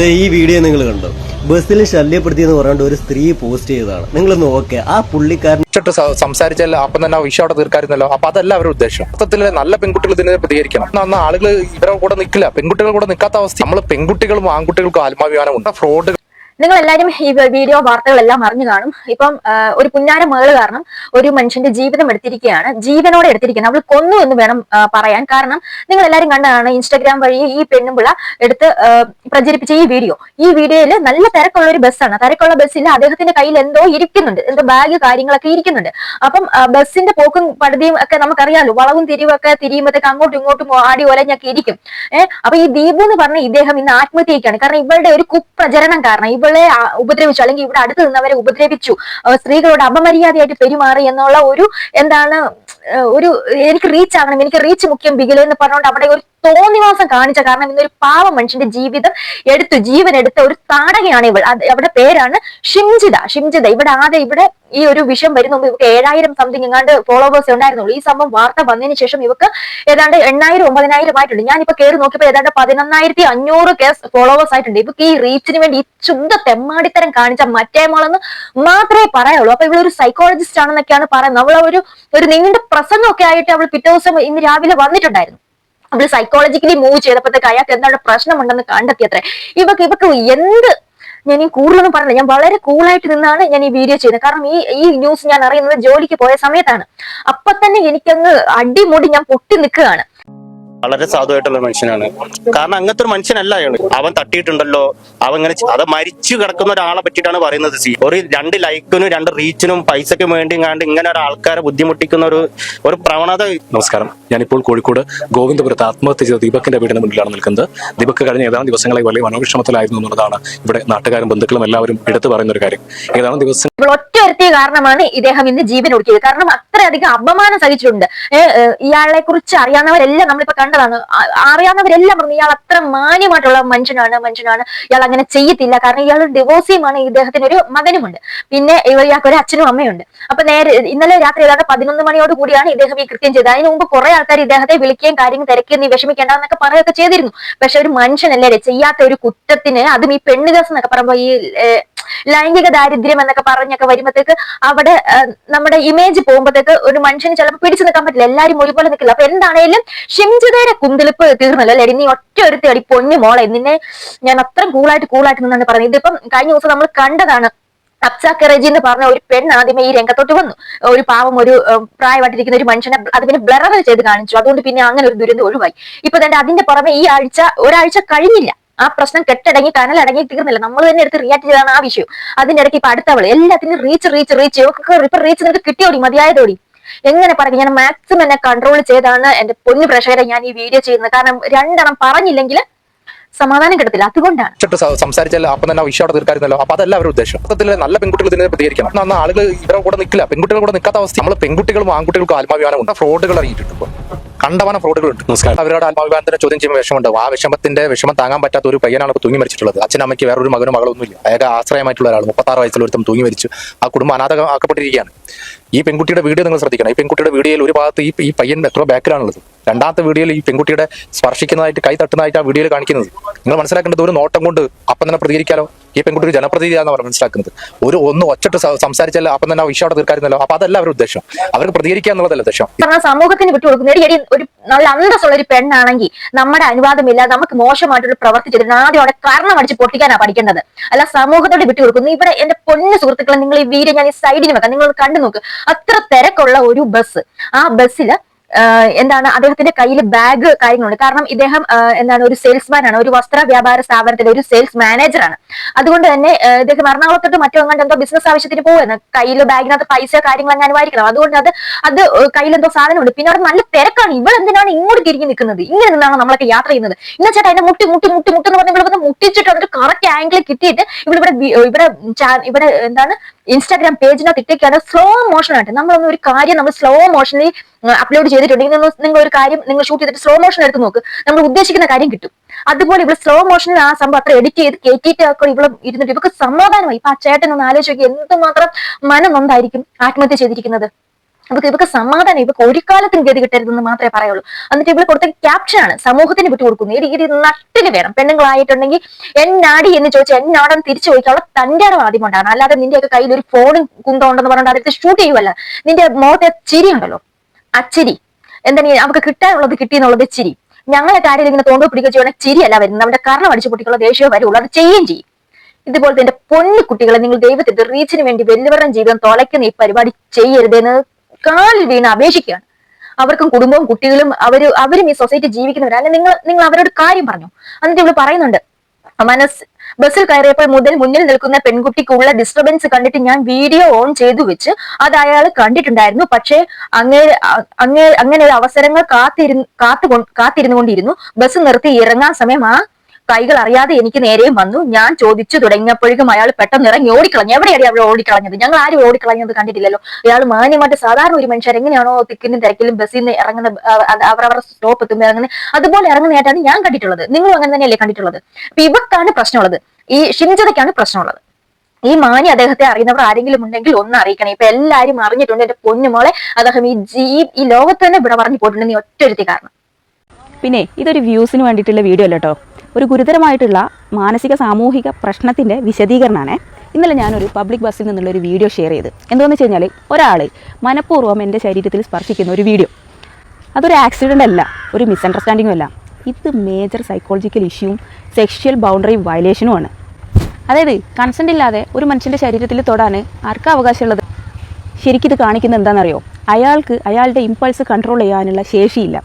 ഈ വീഡിയോ നിങ്ങൾ കണ്ടു? ബസ്സിൽ ശല്യപ്പെടുത്തി എന്ന് പറഞ്ഞുകൊണ്ട് ഒരു സ്ത്രീ പോസ്റ്റ് ചെയ്തതാണ്. നിങ്ങൾ നോക്കെ ആ പുള്ളിക്കാരൻ ിട്ട് സംസാരിച്ചാൽ അപ്പം തന്നെ ആ വിഷയം അവിടെ തീർക്കാരുന്നല്ലോ അപ്പൊ അതല്ല അവരുടെ ഉദ്ദേശം. മൊത്തത്തിൽ നല്ല പെൺകുട്ടികൾ ഇതിനെ പ്രതികരിക്കണം. എന്നാൽ ആളുകൾ ഇവരുടെ കൂടെ നിൽക്കില്ല. പെൺകുട്ടികൾ കൂടെ നിൽക്കാത്ത അവസ്ഥ. നമ്മൾ പെൺകുട്ടികളും ആൺകുട്ടികൾക്കും ആത്മാഭിമാനം ഉണ്ട് ഫ്രോഡ് നിങ്ങൾ എല്ലാവരും ഈ വീഡിയോ വാർത്തകളെല്ലാം അറിഞ്ഞു കാണും. ഇപ്പം ഒരു പുന്നാര മകൾ കാരണം ഒരു മനുഷ്യന്റെ ജീവിതം എടുത്തിരിക്കുകയാണ്. ജീവനോടെ എടുത്തിരിക്കുന്നത് അവൾ കൊന്നു എന്ന് വേണം പറയാൻ. കാരണം നിങ്ങൾ എല്ലാവരും കണ്ടതാണ് ഇൻസ്റ്റാഗ്രാം വഴി ഈ പെണ്ണുമ്പിള്ള എടുത്ത് പ്രചരിപ്പിച്ച ഈ വീഡിയോ ഈ വീഡിയോയിൽ നല്ല തിരക്കുള്ള ഒരു ബസ്സാണ്. തിരക്കുള്ള ബസ്സിൽ അദ്ദേഹത്തിന്റെ കയ്യിൽ എന്തോ ഇരിക്കുന്നുണ്ട്. എന്തോ ബാഗ് കാര്യങ്ങളൊക്കെ ഇരിക്കുന്നുണ്ട്. അപ്പം ബസ്സിന്റെ പോക്കും പടുതിയും ഒക്കെ നമുക്കറിയാലോ. വളവും തിരിവും ഒക്കെ തിരിയുമ്പോഴത്തേക്ക് അങ്ങോട്ടും ഇങ്ങോട്ടും ആടി ഒലഞ്ഞൊക്കെ ഇരിക്കും. ഏഹ് അപ്പൊ ഈ ദീപു എന്ന് പറഞ്ഞ ഇദ്ദേഹം ഇന്ന് ആത്മഹത്യക്കാണ് കാരണം ഇവളുടെ ഒരു കുപ്രചരണം കാരണം ഇവളെ ഉപദ്രവിച്ചു. അല്ലെങ്കിൽ ഇവിടെ അടുത്ത് നിന്നവരെ ഉപദ്രവിച്ചു. സ്ത്രീകളോട് അപമര്യാദയായിട്ട് പെരുമാറി എന്നുള്ള ഒരു എന്താണ് ഒരു എനിക്ക് റീച്ച് ആകണം എനിക്ക് റീച്ച് മുഖ്യം ബിഗിലെ എന്ന് പറഞ്ഞുകൊണ്ട് അവിടെ ഒരു തോന്നിവാസം കാണിച്ച കാരണം ഇന്നൊരു പാവ മനുഷ്യന്റെ ജീവിതം എടുത്തു ജീവൻ എടുത്ത ഒരു താടകയാണ് ഇവൾ. അവിടെ പേരാണ് ഷിംജിത. ഷിംജിത ഇവിടെ ആദ്യം ഇവിടെ ഈ ഒരു വിഷയം വരുന്ന മുമ്പ് ഇവർക്ക് ഏഴായിരം സംതിങ് എങ്ങാണ്ട് ഫോളോവേഴ്സ് ഉണ്ടായിരുന്നുള്ളൂ ഈ സംഭവം വാർത്ത വന്നതിന് ശേഷം ഇവർക്ക് ഏതാണ്ട് എണ്ണായിരം ഒമ്പതിനായിരം ആയിട്ടുണ്ട്. ഞാനിപ്പോ കയറി നോക്കിയപ്പോൾ ഏതാണ്ട് പതിനൊന്നായിരത്തി അഞ്ഞൂറ് കേസ് ഫോളോവേഴ്സ് ആയിട്ടുണ്ട്. ഇവർക്ക് ഈ റീച്ചിന് വേണ്ടി ഈ ശുദ്ധ തെമ്മാടിത്തരം കാണിച്ച മറ്റേ മോളെന്ന് മാത്രമേ പറയുള്ളൂ അപ്പൊ ഇവളൊരു സൈക്കോളജിസ്റ്റ് ആണെന്നൊക്കെയാണ് പറയുന്നത്. അവൾ ഒരു ഒരു നീണ്ട പ്രസംഗമൊക്കെ ആയിട്ട് അവൾ പിറ്റേ ദിവസം ഇന്ന് രാവിലെ വന്നിട്ടുണ്ടായിരുന്നു. അവൾ സൈക്കോളജിക്കലി മൂവ് ചെയ്തപ്പോഴത്തേക്ക് അയാൾക്ക് എന്താണ് പ്രശ്നമുണ്ടെന്ന് കണ്ടെത്തിയത്രേ. ഇവക്ക് ഇവക്ക് എന്ത് ഞാൻ ഈ കൂടുതലൊന്നും പറഞ്ഞില്ല. ഞാൻ വളരെ കൂളായിട്ട് നിന്നാണ് ഞാൻ ഈ വീഡിയോ ചെയ്യുന്നത്. കാരണം ഈ ഈ ന്യൂസ് ഞാൻ അറിയുന്നത് ജോലിക്ക് പോയ സമയത്താണ്. അപ്പൊ തന്നെ എനിക്കങ്ങ് അടിമുടി ഞാൻ പൊട്ടി നിൽക്കുകയാണ്. വളരെ സാധുവായിട്ടുള്ള മനുഷ്യനാണ്. കാരണം അങ്ങനത്തെ ഒരു മനുഷ്യനല്ല അയാൾ. അവൻ തട്ടിയിട്ടുണ്ടല്ലോ. അവൻ ഇങ്ങനെ അത് മരിച്ചു കിടക്കുന്ന ഒരാളെ പറ്റിയിട്ടാണ് പറയുന്നത് സി. ഒരു രണ്ട് ലൈക്കിനും രണ്ട് റീച്ചിനും പൈസയ്ക്കും വേണ്ടി കണ്ട് ഇങ്ങനെ ഒരു ആൾക്കാരെ ബുദ്ധിമുട്ടിക്കുന്ന ഒരു ഒരു പ്രവണത നമസ്കാരം. ഞാനിപ്പോൾ കോഴിക്കോട് ഗോവിന്ദപുരത്ത് ആത്മഹത്യ ചെയ്ത ദീപക്കിന്റെ വീടിന് മുന്നിലാണ് നിൽക്കുന്നത്. ദീപക് കഴിഞ്ഞ ഏതാനും ദിവസങ്ങളായി വലിയ മനോവിഷമത്തിലായിരുന്നു എന്നുള്ളതാണ് ഇവിടെ നാട്ടുകാരും ബന്ധുക്കളും എല്ലാവരും എടുത്തു പറയുന്ന ഒരു കാര്യം. ഏതാനും ദിവസം ഇപ്പോൾ ഒറ്റ കാരണമാണ് ഇദ്ദേഹം ഇന്ന് ജീവൻ ഒടുക്കിയത്. കാരണം അത്രയധികം അപമാനം സഹിച്ചിട്ടുണ്ട്. ഇയാളെ കുറിച്ച് അറിയാവുന്നവരെല്ലാം നമ്മളിപ്പോ കണ്ടതാണ്. അറിയാവുന്നവരെല്ലാം പറഞ്ഞു ഇയാൾ അത്ര മാന്യമായിട്ടുള്ള മനുഷ്യനാണ് മനുഷ്യനാണ്. ഇയാൾ അങ്ങനെ ചെയ്യത്തില്ല. കാരണം ഇയാൾ ഡിവോഴ്സിയുമാണ് ഇദ്ദേഹത്തിന് ഒരു മകനുമുണ്ട്. പിന്നെ ഇയാൾക്ക് ഒരു അച്ഛനും അമ്മയുണ്ട്. അപ്പൊ നേരെ ഇന്നലെ രാത്രി ഏതാണ്ട് പതിനൊന്ന് മണിയോട് കൂടിയാണ് ഇദ്ദേഹം ഈ കൃത്യം ചെയ്തത്. അതിന് മുമ്പ് കുറെ ആൾക്കാർ ഇദ്ദേഹത്തെ വിളിക്കുകയും കാര്യങ്ങൾ തിരക്കുകയും നീ വിഷമിക്കേണ്ട എന്നൊക്കെ പറയുകയൊക്കെ ചെയ്തിരുന്നു. പക്ഷെ ഒരു മനുഷ്യനല്ലേ ചെയ്യാത്ത ഒരു കുറ്റത്തിന് അതും ഈ പെണ്ണ് കേസ് എന്നൊക്കെ പറയുമ്പോ ഈ ലൈംഗിക ദാരിദ്ര്യം എന്നൊക്കെ പറഞ്ഞൊക്കെ വരുമ്പോഴത്തേക്ക് അവിടെ നമ്മുടെ ഇമേജ് പോകുമ്പോഴത്തേക്ക് ഒരു മനുഷ്യന് ചിലപ്പോൾ പിടിച്ചു നിൽക്കാൻ പറ്റില്ല. എല്ലാരും ഒരുപോലെ നിൽക്കില്ല. അപ്പൊ എന്താണേലും ഷിംജിതയുടെ കുന്തിളിപ്പ് തീർന്നല്ലോ അല്ലെ? നീ ഒറ്റ ഒരുത്തി അടി പൊന്നു മോളെ. നിന്നെ ഞാൻ അത്ര കൂളായിട്ട് കൂളായിട്ട് നിന്നാണ് പറയുന്നത് ഇതിപ്പം കഴിഞ്ഞ ദിവസം നമ്മൾ കണ്ടതാണ് കെറജി എന്ന് പറഞ്ഞ ഒരു പെണ്ണ് ആദ്യമേ ഈ രംഗത്തോട്ട് വന്നു. ഒരു പാവം ഒരു പ്രായമായിട്ടിരിക്കുന്ന ഒരു മനുഷ്യനെ അത് പിന്നെ ബ്ലറർ ചെയ്ത് കാണിച്ചു. അതുകൊണ്ട് പിന്നെ അങ്ങനെ ഒരു ദുരന്തം ഒഴിവായി. ഇപ്പൊ തന്നെ അതിന്റെ പുറമെ ഈ ആഴ്ച ഒരാഴ്ച കഴിഞ്ഞില്ല. ആ പ്രശ്നം കെട്ടടങ്ങി കനലടങ്ങി തീർന്നില്ല. നമ്മൾ തന്നെ എടുത്ത് റിയാക്ട് ചെയ്താണ് ആ വിഷയം. അതിന്റെ ഇടയ്ക്ക് ഇപ്പൊ അടുത്തവൾ എല്ലാത്തിനും റീച്ച് റീച്ച് റീച്ച് ഇപ്പൊ റീച്ച് നിനക്ക് കിട്ടിയോടി? മതിയായതോടി? എങ്ങനെ പറയും? ഞാൻ മാക്സിമം എന്നെ കൺട്രോൾ ചെയ്താണ്. എന്റെ പൊന്നു പ്രേക്ഷകരെ ഞാൻ ഈ വീഡിയോ ചെയ്യുന്നത്. കാരണം രണ്ടെണ്ണം പറഞ്ഞില്ലെങ്കിൽ സമാധാനം കിട്ടത്തില്ല. അതുകൊണ്ടാണ്. സംസാരിച്ചാൽ അപ്പം തന്നെ വിഷയം അവിടെ തീർക്കായിരുന്നല്ലോ അപ്പൊ അതല്ല അവരുടെ ഉദ്ദേശം. മൊത്തത്തിൽ നല്ല പെൺകുട്ടികൾ ഇതിനെ പ്രതികരിക്കണം. എന്നാൽ ആളുകൾ ഇവരെ കൂടെ നിൽക്കില്ല പെൺകുട്ടികൾ കൂടെ നിൽക്കാത്ത അവസ്ഥ. നമ്മൾ പെൺകുട്ടികളും ആൺകുട്ടികൾക്കും ആത്മാഭിമാനം ഉണ്ട്. ഫ്രോഡുകൾ അറിയിട്ടുണ്ട് ഇപ്പൊ. കണ്ടവന ഫ്രോഡുകൾ ഉണ്ട്. നമസ്കാരം. അവരുടെ ആത്മാഭിമാനത്തിന് ചോദ്യം ചെയ്യുമ്പോൾ വിഷമമുണ്ട് ആ വിഷമത്തിന്റെ വിഷമം താങ്ങാൻ പറ്റാത്ത ഒരു പയ്യനാണ് തൂങ്ങി മരിച്ചിട്ടുള്ളത്. അച്ഛനമ്മയ്ക്ക് വേറൊരു മകനും മകളൊന്നുമില്ല. അയാൾ ആശ്രയമായിട്ടുള്ള ഒരാൾ മുപ്പത്താറ് വയസ്സുള്ള ഒരുത്തം തൂങ്ങി മരിച്ചു. ആ കുടുംബം അനാഥമാക്കപ്പെട്ടിരിക്കുകയാണ് ഈ പെൺകുട്ടിയുടെ വീഡിയോ നിങ്ങൾ ശ്രദ്ധിക്കണം. ഈ പെൺകുട്ടിയുടെ വീഡിയോയിൽ ഒരു ഭാഗത്ത് ഈ ഈ പയ്യൻ എത്ര ബാക്കിലാണുള്ളത്. രണ്ടാമത്തെ വീഡിയോയിൽ ഈ പെൺകുട്ടിയുടെ സ്പർശിക്കുന്നതായിട്ട് കൈ തട്ടുന്നതായിട്ട് ആ വീഡിയോയിൽ കാണിക്കുന്നത്. നിങ്ങൾ മനസ്സിലാക്കേണ്ടത് ഒരു നോട്ടം കൊണ്ട് അപ്പം തന്നെ പ്രതികരിക്കാലോ? ഈ പെൺകുട്ടി ഒരു ജനപ്രതിനിധിയാണെന്ന് അവർ മനസ്സിലാക്കുന്നത്. ഒരു ഒന്ന് ഒറ്റ സംസാരിച്ചാൽ അപ്പം തന്നെ ആ വിഷയം അപ്പൊ അതല്ല അവരുടെ ഉദ്ദേശം. അവർക്ക് പ്രതികരിക്കുക എന്നുള്ളതല്ല ഉദ്ദേശം. സമൂഹത്തിന് വിട്ടുകൊടുക്കുന്ന എടി, ഒരു നല്ല അന്തസ്സുള്ള ഒരു പെണ്ണാണെങ്കിൽ നമ്മുടെ അനുവാദമില്ല നമുക്ക് മോശമായിട്ടുള്ള പ്രവർത്തി ആദ്യം അവിടെ കാരണം അടിച്ച് പൊട്ടിക്കാനാ പഠിക്കേണ്ടത്. അല്ല സമൂഹത്തോട് വിട്ടുകൊടുക്കുന്നു ഇവിടെ എന്റെ പൊന്നു സുഹൃത്തുക്കളെ നിങ്ങൾ ഈ വീര ഞാൻ ഈ സൈഡിന് വെക്കാം. നിങ്ങൾ കണ്ടു നോക്ക്. അത്ര തിരക്കുള്ള ഒരു ബസ് ആ ബസ്സിൽ ആഹ് എന്താണ് അദ്ദേഹത്തിന്റെ കയ്യിൽ ബാഗ് കാര്യങ്ങളുണ്ട്. കാരണം ഇദ്ദേഹം എന്താണ് ഒരു സെയിൽസ്മാൻ ആണ് ഒരു വസ്ത്ര വ്യാപാര സ്ഥാപനത്തിലെ ഒരു സെയിൽസ് മാനേജർ ആണ്. അതുകൊണ്ട് തന്നെ ഇദ്ദേഹം എറണാകുളത്തോട്ട് മറ്റോ അങ്ങോട്ട് എന്തോ ബിസിനസ് ആവശ്യത്തിന് പോകുന്നത് കയ്യിൽ ബാഗിനകത്ത് പൈസ കാര്യങ്ങൾ അങ്ങനെ അതുകൊണ്ട് അത് അത് കയ്യിൽ എന്തോ സാധനമുണ്ട്. പിന്നെ അവിടെ നല്ല തിരക്കാണ്. ഇവൾ എന്തിനാണ് ഇങ്ങോട്ട് തിരിഞ്ഞു നിൽക്കുന്നത്? ഇങ്ങനെ നിന്നാണ് നമ്മളൊക്കെ യാത്ര ചെയ്യുന്നത്. ഇന്ന ചേട്ടാ അതിന്റെ മുട്ടി മുട്ടി മുട്ടി മുട്ടി എന്ന് പറഞ്ഞ് ഇവിടെ മുട്ടിച്ചിട്ട് അതിന്റെ കറക്റ്റ് ആംഗിളിൽ കിട്ടിയിട്ട് ഇവിടെ ഇവിടെ ഇവിടെ എന്താണ് ഇൻസ്റ്റാഗ്രാം പേജിനകത്ത് ഇട്ടേക്കാണ് സ്ലോ മോഷൻ ആയിട്ട് നമ്മളൊന്നും ഒരു കാര്യം നമ്മൾ സ്ലോ മോഷനിൽ അപ്ലോഡ് ചെയ്തിട്ടുണ്ടെങ്കിൽ നിങ്ങൾ ഒരു കാര്യം നിങ്ങൾ ഷൂട്ട് ചെയ്തിട്ട് സ്ലോ മോഷൻ എടുത്ത് നോക്ക്. നമ്മൾ ഉദ്ദേശിക്കുന്ന കാര്യം കിട്ടും. അതുപോലെ ഇവിടെ സ്ലോ മോഷനിൽ ആ സംഭവം അത്ര എഡിറ്റ് ചെയ്ത് കയറ്റിയിട്ട് ഒക്കെ ഇവിടെ ഇരുന്നിട്ട് ഇവർക്ക് സമാധാനമായി. ഇപ്പൊ ആ ചേട്ടൻ ഒന്ന് ആലോചിച്ച് നോക്കി എന്തുമാത്രം മനം നന്നായിരിക്കും ആത്മഹത്യ ചെയ്തിരിക്കുന്നത്. ഇവക്ക് ഇവക്ക് സമാധാനം ഇവക്ക് ഒരു കാലത്തും ഗതി കിട്ടരുതെന്ന് മാത്രമേ പറയുള്ളൂ. എന്നിട്ട് ഇവൾ കൊടുത്ത ക്യാപ്ഷൻ ആണ് സമൂഹത്തിന് വിട്ടു കൊടുക്കുന്നു. ഇത് ഇത് നട്ടിന് വേണം. പെണ്ണുങ്ങളായിട്ടുണ്ടെങ്കിൽ എന്നാടി എന്ന് ചോദിച്ചാൽ എന്നാടെന്ന് തിരിച്ചു ചോദിക്കാനുള്ള ഇടം ആദ്യം ഉണ്ടാണ് അല്ലാതെ നിന്റെയൊക്കെ കയ്യിൽ ഒരു ഫോണും കുന്തമുണ്ടെന്ന് പറഞ്ഞാൽ അടുത്ത് ഷൂട്ട് ചെയ്യുമല്ല നിന്റെ മുഖത്തെ ചിരി ഉണ്ടല്ലോ. അച്ചിരി എന്താ നീ അവർക്ക് കിട്ടാനുള്ളത് കിട്ടിയെന്നുള്ളത് ചിരി. ഞങ്ങളെ കാര്യം ഇങ്ങനെ തോണ്ടോ പിടിക്കുക ചെയ്യണ ചിരിയല്ല വരുന്നത്. നമ്മുടെ കർണം അടിച്ചു പൊട്ടിക്കുള്ള ദേഷ്യമേ വരുള്ളൂ. അത് ചെയ്യുകയും ചെയ്യും. ഇതുപോലത്തെ എന്റെ പൊന്നു കുട്ടികളെ നിങ്ങൾ ദൈവത്തിന്റെ റീച്ചിന് വേണ്ടി വെല്ലുവരം ജീവിതം തുളയ്ക്കുന്ന ഈ പരിപാടി ചെയ്യരുതെന്ന് കാലിൽ വീണ് അപേക്ഷിക്കുകയാണ്. അവർക്കും കുടുംബവും കുട്ടികളും അവർ അവരും ഈ സൊസൈറ്റി ജീവിക്കുന്നവരാണ് നിങ്ങൾ നിങ്ങൾ അവരോട് കാര്യം പറഞ്ഞു. എന്നിട്ട് ഇവിടെ പറയുന്നുണ്ട് മനസ് ബസ്സിൽ കയറിയപ്പോൾ മുതൽ മുന്നിൽ നിൽക്കുന്ന പെൺകുട്ടിക്കുള്ള ഡിസ്റ്റർബൻസ് കണ്ടിട്ട് ഞാൻ വീഡിയോ ഓൺ ചെയ്തു വെച്ച് അത് അയാൾ കണ്ടിട്ടുണ്ടായിരുന്നു. പക്ഷേ അങ്ങേ അങ്ങേ അങ്ങനെ ഒരു അവസരങ്ങൾ കാത്തിരുന്ന് കാത്തു കാത്തിരുന്നു കൊണ്ടിരുന്നു ബസ് നിർത്തി ഇറങ്ങാൻ സമയം ആ കൈകൾ അറിയാതെ എനിക്ക് നേരെയും വന്നു. ഞാൻ ചോദിച്ചു തുടങ്ങിയപ്പോഴേക്കും അയാൾ പെട്ടെന്ന് ഇറങ്ങി ഓടിക്കളഞ്ഞു. എവിടെയാണ് അവിടെ ഓടിക്കളഞ്ഞത്? ഞങ്ങൾ ആരും ഓടിക്കളഞ്ഞത് കണ്ടിട്ടില്ലല്ലോ. അയാൾ മാന്യമായിട്ട് സാധാരണ ഒരു മനുഷ്യർ എങ്ങനെയാണോ തിക്കിനും തിരക്കിലും ബസ്സിൽ നിന്ന് ഇറങ്ങുന്ന അവരവരുടെ സ്റ്റോപ്പ് എത്തുമ്പോൾ ഇറങ്ങുന്നത് അതുപോലെ ഇറങ്ങുന്നതായിട്ടാണ് ഞാൻ കണ്ടിട്ടുള്ളത്. നിങ്ങളും അങ്ങനെ തന്നെയല്ലേ കണ്ടിട്ടുള്ളത്? അപ്പൊ ഇവക്കാണ് പ്രശ്നമുള്ളത്. ഈ ഷിംജതയ്ക്കാണ് പ്രശ്നമുള്ളത്. ഈ മാനി അദ്ദേഹത്തെ അറിയുന്നവർ ആരെങ്കിലും ഉണ്ടെങ്കിൽ ഒന്ന് അറിയിക്കണം. ഇപ്പൊ എല്ലാരും അറിഞ്ഞിട്ടുണ്ട് എന്റെ പൊന്നുമോളെ അദ്ദേഹം ഈ ജീ ഈ ലോകത്ത് തന്നെ ഇവിടെ പറഞ്ഞു പോയിട്ടുണ്ട്. നീ ഒറ്റൊരുത്തി കാരണം പിന്നെ ഇതൊരു വ്യൂസിന് വേണ്ടിയിട്ടുള്ള വീഡിയോ അല്ല ഒരു ഗുരുതരമായിട്ടുള്ള മാനസിക സാമൂഹിക പ്രശ്നത്തിന്റെ വിശദീകരണമാണ് ഇന്നലെ ഞാനൊരു പബ്ലിക് ബസ്സിൽ നിന്നുള്ള ഒരു വീഡിയോ ഷെയർ ചെയ്ത്. എന്തോന്ന് വെച്ച് കഴിഞ്ഞാൽ ഒരാൾ മനഃപൂർവം എന്റെ ശരീരത്തിൽ സ്പർശിക്കുന്ന ഒരു വീഡിയോ അതൊരു ആക്സിഡന്റ് അല്ല ഒരു മിസ്അണ്ടർസ്റ്റാൻഡിങ്ങും അല്ല. ഇത് മേജർ സൈക്കോളജിക്കൽ ഇഷ്യൂവും സെക്ഷൽ ബൗണ്ടറി വയലേഷനുമാണ് അതായത് കൺസെന്റ് ഇല്ലാതെ ഒരു മനുഷ്യന്റെ ശരീരത്തിൽ തൊടാൻ ആർക്കാ അവകാശമുള്ളത്? ശരിക്കും ഇത് കാണിക്കുന്നത് എന്താണെന്നറിയോ? അയാൾക്ക് അയാളുടെ ഇമ്പൾസ് കൺട്രോൾ ചെയ്യാനുള്ള ശേഷിയില്ല.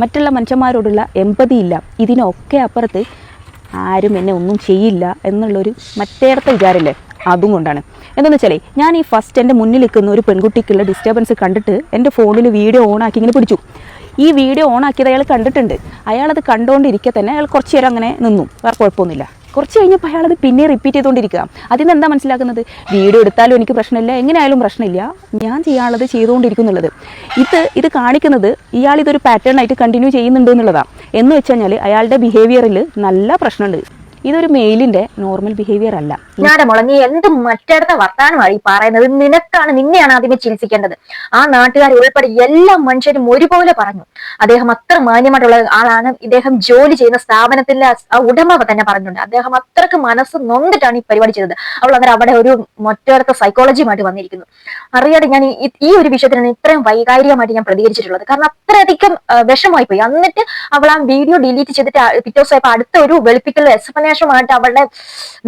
മറ്റുള്ള മനുഷ്യന്മാരോടുള്ള എമ്പതി ഇല്ല ഇതിനൊക്കെ അപ്പുറത്ത് ആരും എന്നെ ഒന്നും ചെയ്യില്ല എന്നുള്ളൊരു മറ്റേടത്തെ വിചാരമില്ലേ അതും കൊണ്ടാണ്. എന്താണെന്ന് വെച്ചാലേ ഞാൻ ഈ ഫസ്റ്റ് എന്റെ മുന്നിൽ നിൽക്കുന്ന ഒരു പെൺകുട്ടിക്കുള്ള ഡിസ്റ്റർബൻസ് കണ്ടിട്ട് എന്റെ ഫോണിൽ വീഡിയോ ഓണാക്കി ഇങ്ങനെ പിടിച്ചു. ഈ വീഡിയോ ഓൺ ആക്കിയത് അയാൾ കണ്ടിട്ടുണ്ട്. അയാളത് കണ്ടുകൊണ്ടിരിക്കെ തന്നെ അയാൾ കുറച്ച് നേരം അങ്ങനെ നിന്നു. വേറെ കുഴപ്പമൊന്നുമില്ല. കുറച്ച് കഴിഞ്ഞപ്പോൾ അയാളത് പിന്നെ റിപ്പീറ്റ് ചെയ്തുകൊണ്ടിരിക്കുക അതിൽ നിന്ന് എന്താ മനസ്സിലാക്കുന്നത്? വീഡിയോ എടുത്താലും എനിക്ക് പ്രശ്നമില്ല. എങ്ങനെയായാലും പ്രശ്നമില്ല. ഞാൻ ചെയ്യാനുള്ളത് ചെയ്തുകൊണ്ടിരിക്കും എന്നുള്ളത് ഇത് ഇത് കാണിക്കുന്നത് ഇയാൾ ഇതൊരു പാറ്റേൺ ആയിട്ട് കണ്ടിന്യൂ ചെയ്യുന്നുണ്ട് എന്നുള്ളതാണ് എന്ന് വെച്ച് കഴിഞ്ഞാൽ അയാളുടെ ബിഹേവിയറിൽ നല്ല പ്രശ്നമുണ്ട്. ഇതൊരു മെയിലിന്റെ നോർമൽ ബിഹേവിയർ അല്ല. ഞാടെ മോളെ നീ എന്ത് മറ്റടുത്ത വർത്താനമാണ് ഈ പറയുന്നത്. നിനക്കാണ് നിന്നെയാണ് ആദ്യമേ ചികിത്സിക്കേണ്ടത്. ആ നാട്ടുകാർ ഉൾപ്പെടെ എല്ലാ മനുഷ്യരും ഒരുപോലെ പറഞ്ഞു. അദ്ദേഹം അത്ര മാന്യമായിട്ടുള്ള ആളാണ്. ഇദ്ദേഹം ജോലി ചെയ്യുന്ന സ്ഥാപനത്തിന്റെ ആ ഉടമ തന്നെ പറഞ്ഞിട്ടുണ്ട്. അദ്ദേഹം അത്രയ്ക്ക് മനസ്സ് നൊന്നിട്ടാണ് ഈ പരിപാടി ചെയ്തത്. അവൾ അന്നേരം അവിടെ ഒരു മറ്റൊരുത്ത സൈക്കോളജിയുമായിട്ട് വന്നിരിക്കുന്നു. അറിയാതെ ഞാൻ ഈ ഒരു വിഷയത്തിനാണ് ഇത്രയും വൈകാരികമായിട്ട് ഞാൻ പ്രതികരിച്ചിട്ടുള്ളത്. കാരണം അത്രയധികം വിഷമായി പോയി എന്നിട്ട് അവൾ ആ വീഡിയോ ഡിലീറ്റ് ചെയ്തിട്ട് പിറ്റേ ദിവസം അടുത്ത ഒരു വെളുപ്പിക്കൽ എക്സ്പ്ലനേഷനുമായിട്ട് അവളുടെ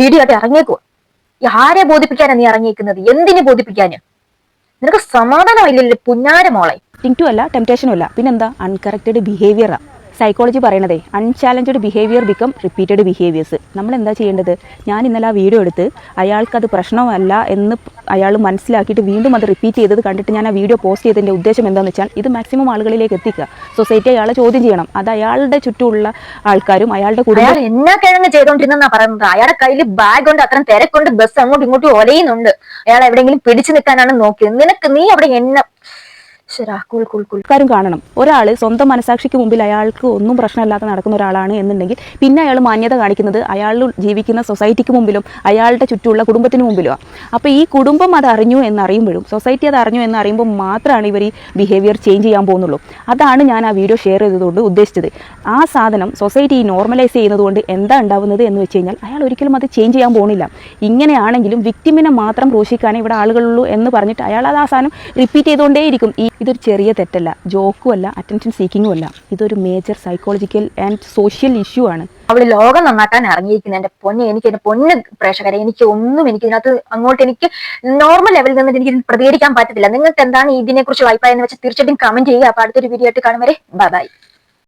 വീഡിയോ ആയിട്ട് ഇറങ്ങിയേക്കുവാ. ഈ ആരെ ബോധിപ്പിക്കാനാ നീ ഇറങ്ങിയേക്കുന്നത്? എന്തിനു ബോധിപ്പിക്കാന്? നിനക്ക് സമാധാനമില്ലല്ലോ പുന്നാര മോളെ. ടിങ് ടു അല്ല ടെംപ്റ്റേഷനും അല്ല. പിന്നെന്താ? അൺകറക്റ്റഡ് ബിഹേവിയറാണ് psychology പറയണതേ unchallenged behaviour become repeated behaviours നമ്മൾ എന്താ ചെയ്യേണ്ടത്? ഞാൻ ഇന്നലെ ആ വീഡിയോ എടുത്ത് അയാൾക്കത് പ്രശ്നമല്ല എന്ന് അയാൾ മനസ്സിലാക്കിയിട്ട് വീണ്ടും അത് റിപ്പീറ്റ് ചെയ്തത് കണ്ടിട്ട് ഞാൻ ആ വീഡിയോ പോസ്റ്റ് ചെയ്തതിന്റെ ഉദ്ദേശം എന്താണെന്ന് വെച്ചാൽ ഇത് മാക്സിമം ആളുകളിലേക്ക് എത്തിക്കുക. സൊസൈറ്റി അയാളെ ചോദ്യം ചെയ്യണം. അത് അയാളുടെ ചുറ്റുമുള്ള ആൾക്കാരും അയാളുടെ കൂടെ അയാൾ എന്നാ കിഴങ്ങ് ചെയ്തോണ്ടിരുന്നാ പറയുന്നത്? അയാളുടെ കയ്യിൽ ബാഗ് ഉണ്ട് അത്രയും തിരക്കുണ്ട് ബസ് അങ്ങോട്ടും ഇങ്ങോട്ടും ഒലയുന്നുണ്ട്. അയാൾ എവിടെയെങ്കിലും പിടിച്ചു നിൽക്കാനാണ് നോക്കിയത്. നിനക്ക് നീ അവിടെ എന്നെ ആൾക്കാരും കാണണം. ഒരാൾ സ്വന്തം മനസാക്ഷിക്ക് മുമ്പിൽ അയാൾക്ക് ഒന്നും പ്രശ്നമില്ലാതെ നടക്കുന്ന ഒരാളാണ് എന്നുണ്ടെങ്കിൽ പിന്നെ അയാൾ മാന്യത കാണിക്കുന്നത് അയാൾ ജീവിക്കുന്ന സൊസൈറ്റിക്ക് മുമ്പിലും അയാളുടെ ചുറ്റുമുള്ള കുടുംബത്തിന് മുമ്പിലുമാണ് അപ്പോൾ ഈ കുടുംബം അത് അറിഞ്ഞു എന്നറിയുമ്പോഴും സൊസൈറ്റി അത് അറിഞ്ഞു എന്നറിയുമ്പോൾ മാത്രമാണ് ഇവർ ഈ ബിഹേവിയർ ചേഞ്ച് ചെയ്യാൻ പോകുന്നുള്ളൂ. അതാണ് ഞാൻ ആ വീഡിയോ ഷെയർ ചെയ്തതുകൊണ്ട് ഉദ്ദേശിച്ചത്. ആ സാധനം സൊസൈറ്റി നോർമലൈസ് ചെയ്യുന്നതുകൊണ്ട് എന്താ ഉണ്ടാവുന്നത് എന്ന് വെച്ച് കഴിഞ്ഞാൽ അയാൾ ഒരിക്കലും അത് ചേഞ്ച് ചെയ്യാൻ പോകുന്നില്ല. ഇങ്ങനെയാണെങ്കിലും വിക്ടിമിനെ മാത്രം ക്രൂശിക്കാനേ ഇവിടെ ആളുകളുള്ളൂ എന്ന് പറഞ്ഞിട്ട് അയാൾ അത് ആ സാധനം റിപ്പീറ്റ് ചെയ്തുകൊണ്ടേയിരിക്കും. ഈ ഇതൊരു ചെറിയ തെറ്റല്ല. ജോക്കും അല്ല അറ്റൻഷൻ സീക്കിങ്ങും അല്ല. ഇതൊരു major psychological and social issue ആണ്. അവൾ ലോകം നന്നാക്കാൻ ഇറങ്ങിയിരിക്കുന്ന. എന്റെ പൊന്നെ എനിക്ക് എന്റെ പൊന്ന് പ്രേക്ഷകരെ എനിക്ക് ഒന്നും എനിക്ക് ഇതിനകത്ത് അങ്ങോട്ട് എനിക്ക് നോർമൽ ലെവലിൽ നിന്ന് എനിക്ക് പ്രതികരിക്കാൻ പറ്റത്തില്ല. നിങ്ങൾക്ക് എന്താണ് ഇതിനെ കുറിച്ച് വായ്പ എന്ന് വെച്ചാൽ തീർച്ചയായിട്ടും കമന്റ് ചെയ്യുക. അപ്പൊ അടുത്തൊരു വീഡിയോ ആയിട്ട് കാണും വരെ. ബൈ